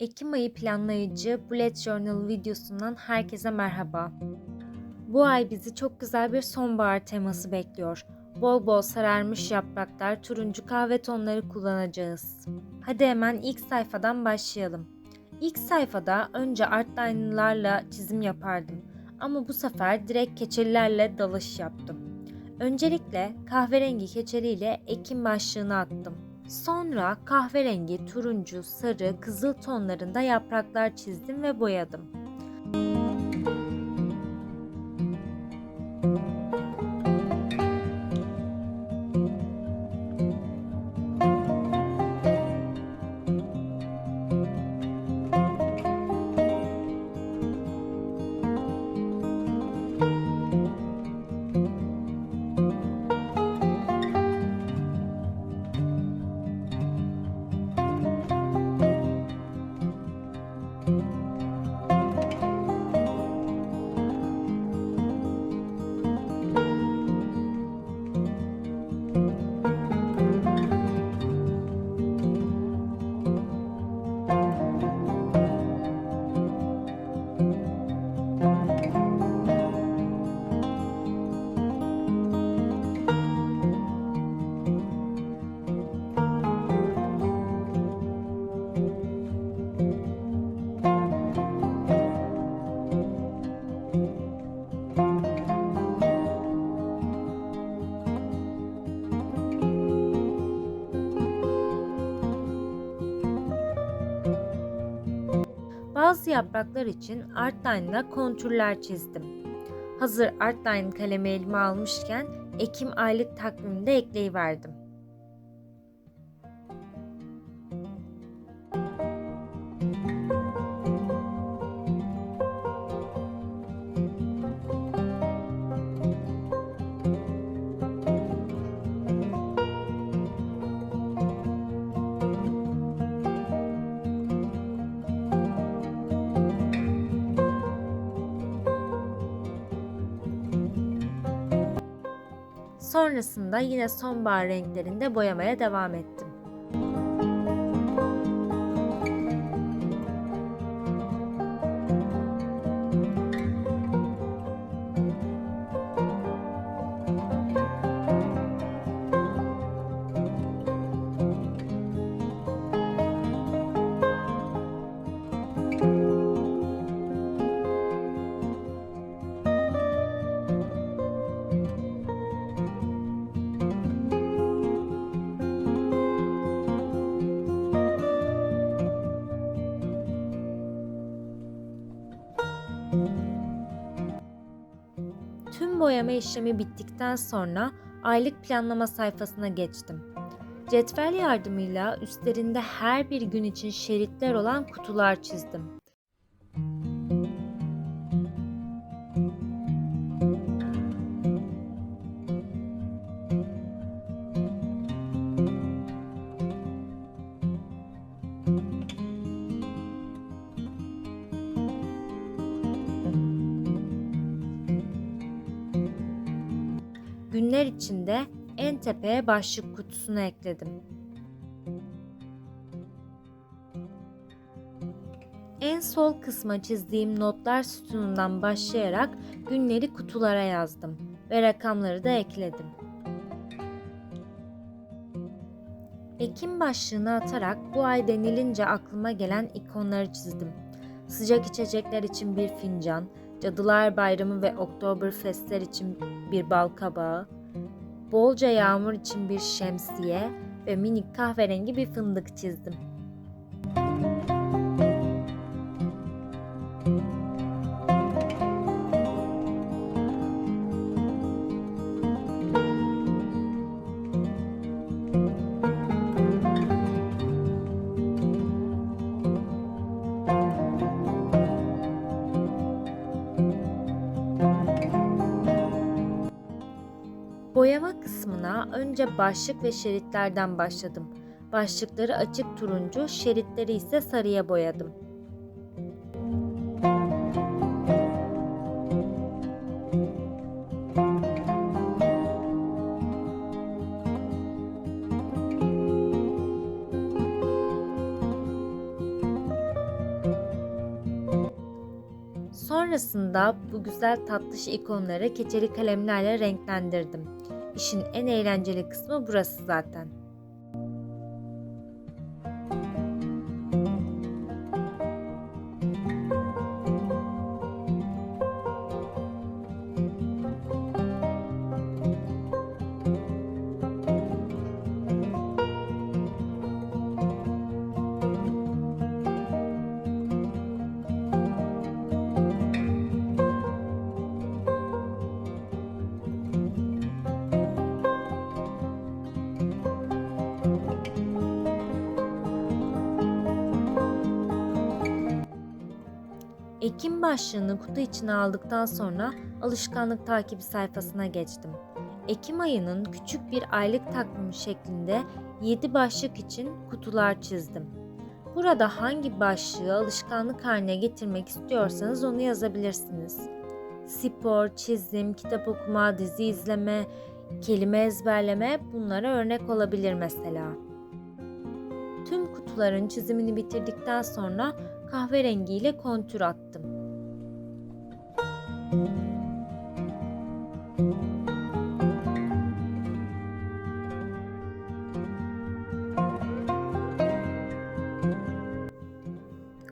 Ekim ayı planlayıcı Bullet Journal videosundan herkese merhaba. Bu ay bizi çok güzel bir sonbahar teması bekliyor. Bol bol sararmış yapraklar, turuncu kahve tonları kullanacağız. Hadi hemen ilk sayfadan başlayalım. İlk sayfada önce artline'larla çizim yapardım. Ama bu sefer direkt keçelilerle dalış yaptım. Öncelikle kahverengi keçeliyle ekim başlığını attım. Sonra kahverengi, turuncu, sarı, kızıl tonlarında yapraklar çizdim ve boyadım. Yapraklar için Artline'la kontürler çizdim. Hazır Artline kalemi elime almışken Ekim aylık takvimini de ekleyiverdim. Sonrasında yine sonbahar renklerinde boyamaya devam ettim. Boyama işlemi bittikten sonra aylık planlama sayfasına geçtim. Cetvel yardımıyla üstlerinde her bir gün için şeritler olan kutular çizdim. Günler içinde en tepeye başlık kutusunu ekledim. En sol kısma çizdiğim notlar sütunundan başlayarak günleri kutulara yazdım ve rakamları da ekledim. Ekim başlığını atarak bu ay denilince aklıma gelen ikonları çizdim. Sıcak içecekler için bir fincan, Cadılar Bayramı ve Oktoberfestler için bir bal kabağı, bolca yağmur için bir şemsiye ve minik kahverengi bir fındık çizdim. Boyama kısmına önce başlık ve şeritlerden başladım. Başlıkları açık turuncu, şeritleri ise sarıya boyadım. Sonrasında bu güzel tatlış ikonları keçeli kalemlerle renklendirdim. İşin en eğlenceli kısmı burası zaten. Ekim başlığını kutu içine aldıktan sonra alışkanlık takibi sayfasına geçtim. Ekim ayının küçük bir aylık takvimi şeklinde 7 başlık için kutular çizdim. Burada hangi başlığı alışkanlık haline getirmek istiyorsanız onu yazabilirsiniz. Spor, çizim, kitap okuma, dizi izleme, kelime ezberleme bunlara örnek olabilir mesela. Tüm kutuların çizimini bitirdikten sonra kahverengiyle kontür attım.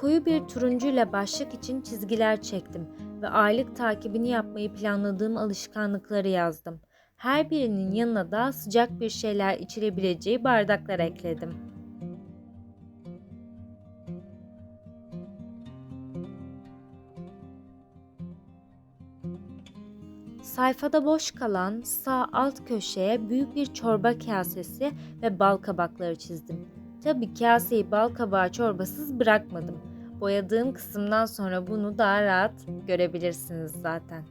Koyu bir turuncuyla başlık için çizgiler çektim ve aylık takibini yapmayı planladığım alışkanlıkları yazdım. Her birinin yanına da sıcak bir şeyler içilebileceği bardaklar ekledim. Sayfada boş kalan sağ alt köşeye büyük bir çorba kasesi ve bal kabakları çizdim. Tabi kaseyi bal kabağı çorbasız bırakmadım. Boyadığım kısımdan sonra bunu daha rahat görebilirsiniz zaten.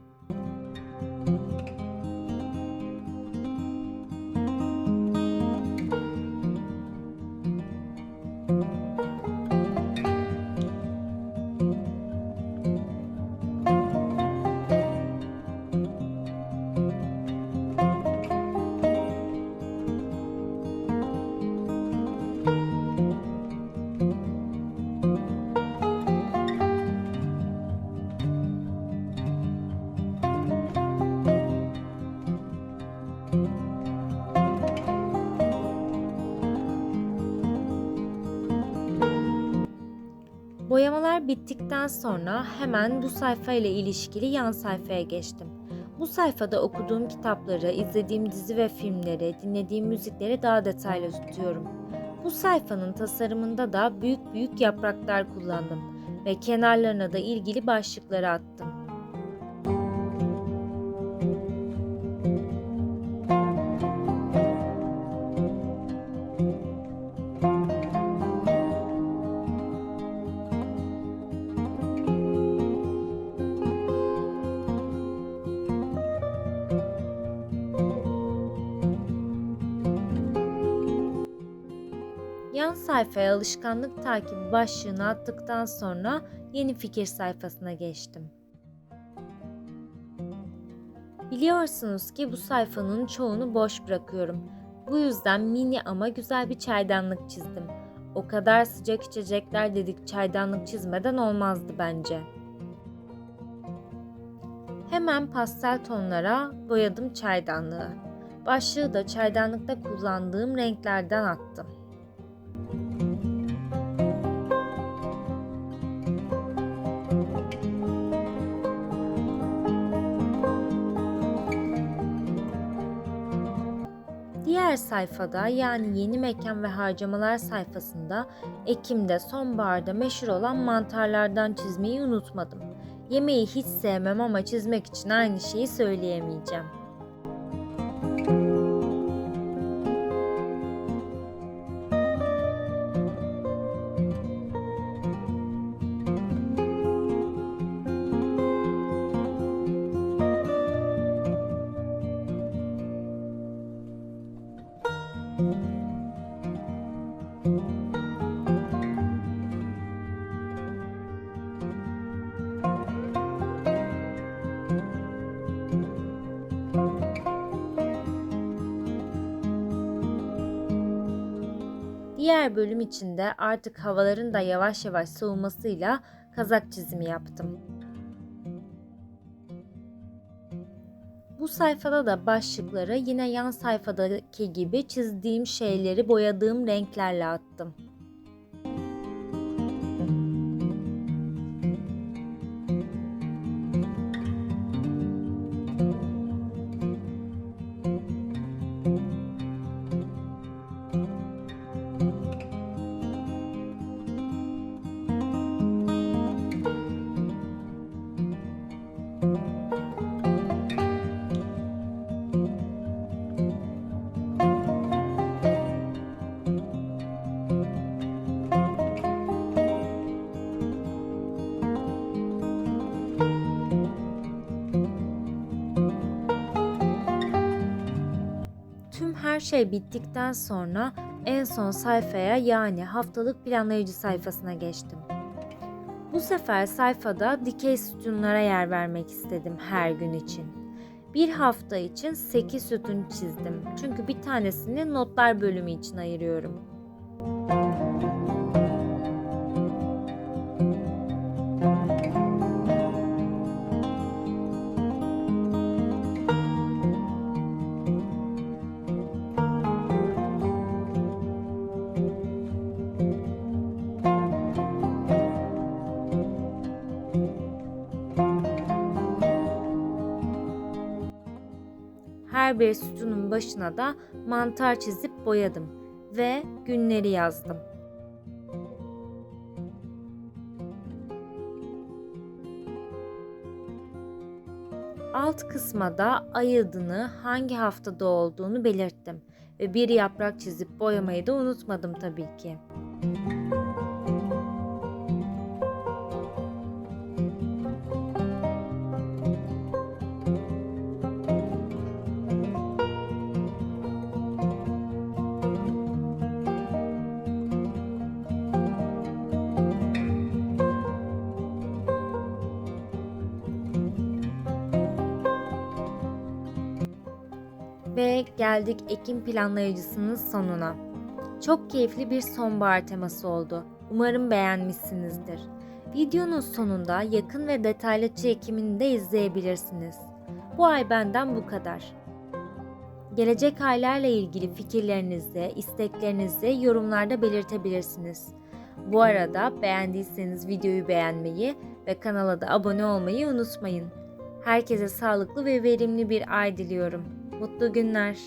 Boyamalar bittikten sonra hemen bu sayfa ile ilişkili yan sayfaya geçtim. Bu sayfada okuduğum kitapları, izlediğim dizi ve filmleri, dinlediğim müzikleri daha detaylı tutuyorum. Bu sayfanın tasarımında da büyük büyük yapraklar kullandım ve kenarlarına da ilgili başlıkları attım. Yan sayfaya alışkanlık takibi başlığını attıktan sonra yeni fikir sayfasına geçtim. Biliyorsunuz ki bu sayfanın çoğunu boş bırakıyorum. Bu yüzden mini ama güzel bir çaydanlık çizdim. O kadar sıcak içecekler dedik çaydanlık çizmeden olmazdı bence. Hemen pastel tonlara boyadım çaydanlığı. Başlığı da çaydanlıkta kullandığım renklerden attım. Diğer sayfada yani yeni mekan ve harcamalar sayfasında Ekim'de sonbaharda meşhur olan mantarlardan çizmeyi unutmadım. Yemeği hiç sevmem ama çizmek için aynı şeyi söyleyemeyeceğim. Diğer bölüm içinde artık havaların da yavaş yavaş soğumasıyla kazak çizimi yaptım. Bu sayfada da başlıkları yine yan sayfadaki gibi çizdiğim şeyleri boyadığım renklerle attım. Şey bittikten sonra en son sayfaya yani haftalık planlayıcı sayfasına geçtim. Bu sefer sayfada dikey sütunlara yer vermek istedim her gün için. Bir hafta için 8 sütun çizdim. Çünkü bir tanesini notlar bölümü için ayırıyorum. Her bir sütunun başına da mantar çizip boyadım ve günleri yazdım. Alt kısma da ay adını hangi haftada olduğunu belirttim ve bir yaprak çizip boyamayı da unutmadım tabii ki. Ve geldik Ekim planlayıcısının sonuna. Çok keyifli bir sonbahar teması oldu. Umarım beğenmişsinizdir. Videonun sonunda yakın ve detaylı çekimini de izleyebilirsiniz. Bu ay benden bu kadar. Gelecek aylarla ilgili fikirlerinizi, isteklerinizi yorumlarda belirtebilirsiniz. Bu arada beğendiyseniz videoyu beğenmeyi ve kanala da abone olmayı unutmayın. Herkese sağlıklı ve verimli bir ay diliyorum. Mutlu günler.